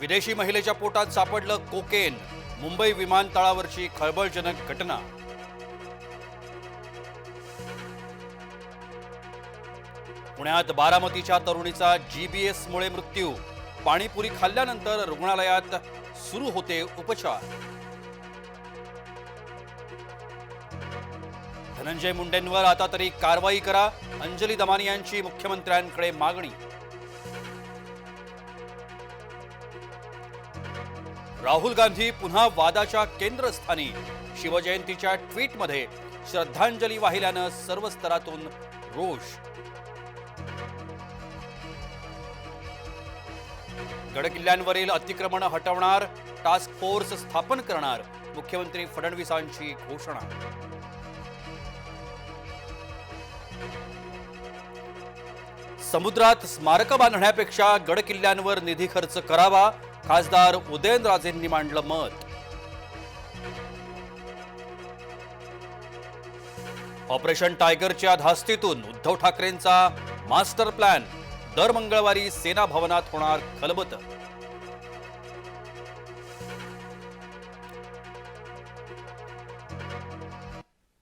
विदेशी महिलेच्या पोटात सापडलं कोकेन मुंबई विमानतळावरची खळबळजनक घटना. पुण्यात बारामतीच्या तरुणीचा जीबीएसमुळे मृत्यू. पाणीपुरी खाल्ल्यानंतर रुग्णालयात सुरू होते उपचार. धनंजय मुंडेंवर आता तरी कारवाई करा अंजली दमानी यांची मुख्यमंत्र्यांकडे मागणी. राहुल गांधी पुन्हा वादाच्या केंद्रस्थानी. शिवजयंतीच्या ट्विटमध्ये श्रद्धांजली वाहिल्यानं सर्व स्तरातून रोष. गडकिल्ल्यांवरील अतिक्रमण हटवणार टास्क फोर्स स्थापन करणार मुख्यमंत्री फडणवीसांची घोषणा. समुद्रात स्मारक बांधण्यापेक्षा गडकिल्ल्यांवर निधी खर्च करावा खासदार उदयनराजेंनी मांडलं मत. ऑपरेशन टायगरच्या धास्तीतून उद्धव ठाकरेंचा मास्टर प्लॅन दर मंगळवारी सेना भवनात होणार खलबत.